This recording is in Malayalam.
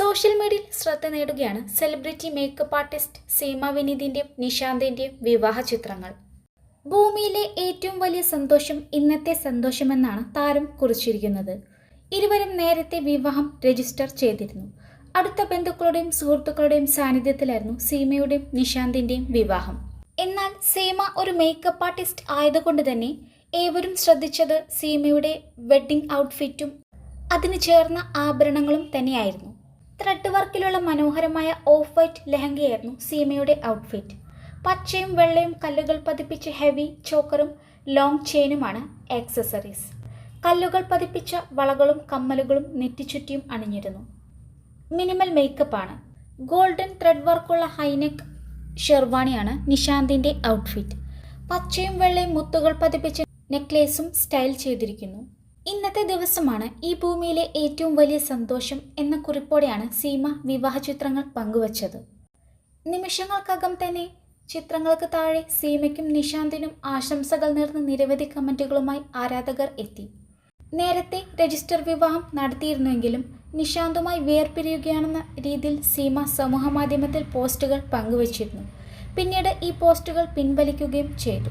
സോഷ്യൽ മീഡിയയിൽ ശ്രദ്ധ നേടുകയാണ് സെലിബ്രിറ്റി മേക്കപ്പ് ആർട്ടിസ്റ്റ് സീമ വിനീതിന്റെയും നിശാന്തിന്റെയും വിവാഹ ചിത്രങ്ങൾ. ഭൂമിയിലെ ഏറ്റവും വലിയ സന്തോഷം ഇന്നത്തെ സന്തോഷമെന്നാണ് താരം കുറിച്ചിരിക്കുന്നത്. ഇരുവരും നേരത്തെ വിവാഹം രജിസ്റ്റർ ചെയ്തിരുന്നു. അടുത്ത ബന്ധുക്കളുടെയും സുഹൃത്തുക്കളുടെയും സാന്നിധ്യത്തിലായിരുന്നു സീമയുടെയും നിശാന്തിന്റെയും വിവാഹം. എന്നാൽ സീമ ഒരു മേക്കപ്പ് ആർട്ടിസ്റ്റ് ആയതുകൊണ്ട് തന്നെ ഏവരും ശ്രദ്ധിച്ചത് സീമയുടെ വെഡ്ഡിംഗ് ഔട്ട്ഫിറ്റും അതിന് ചേർന്ന ആഭരണങ്ങളും തന്നെയായിരുന്നു. ത്രെഡ് വർക്കിലുള്ള മനോഹരമായ ഓഫ് വൈറ്റ് ലെഹങ്കയായിരുന്നു സീമയുടെ ഔട്ട്ഫിറ്റ്. പച്ചയും വെള്ളയും കല്ലുകൾ പതിപ്പിച്ച ഹെവി ചോക്കറും ലോങ് ചെയിനുമാണ് ആക്സസറീസ് കല്ലുകൾ പതിപ്പിച്ച വളകളും കമ്മലുകളും നെറ്റിച്ചുറ്റിയും അണിഞ്ഞിരുന്നു. മിനിമൽ മേക്കപ്പ് ആണ്. ഗോൾഡൻ ത്രെഡ് വർക്കുള്ള ഹൈനെക്ക് ഷെർവാണിയാണ് നിശാന്തിന്റെ ഔട്ട്ഫിറ്റ്. പച്ചയും വെള്ളയും മുത്തുകൾ പതിപ്പിച്ച നെക്ലേസും സ്റ്റൈൽ ചെയ്തിരിക്കുന്നു. ഇന്നത്തെ ദിവസമാണ് ഈ ഭൂമിയിലെ ഏറ്റവും വലിയ സന്തോഷം എന്ന കുറിപ്പോടെയാണ് സീമ വിവാഹ ചിത്രങ്ങൾ പങ്കുവച്ചത്. നിമിഷങ്ങൾക്കകം തന്നെ ചിത്രങ്ങൾക്ക് താഴെ സീമയ്ക്കും നിശാന്തിനും ആശംസകൾ നേർന്ന് നിരവധി കമന്റുകളുമായി ആരാധകർ എത്തി. നേരത്തെ രജിസ്റ്റർ വിവാഹം നടത്തിയിരുന്നുവെങ്കിലും നിശാന്തുമായി വേർപിരിയുകയാണെന്ന രീതിയിൽ സീമ സമൂഹമാധ്യമത്തിൽ പോസ്റ്റുകൾ പങ്കുവച്ചിരുന്നു. പിന്നീട് ഈ പോസ്റ്റുകൾ പിൻവലിക്കുകയും ചെയ്തു.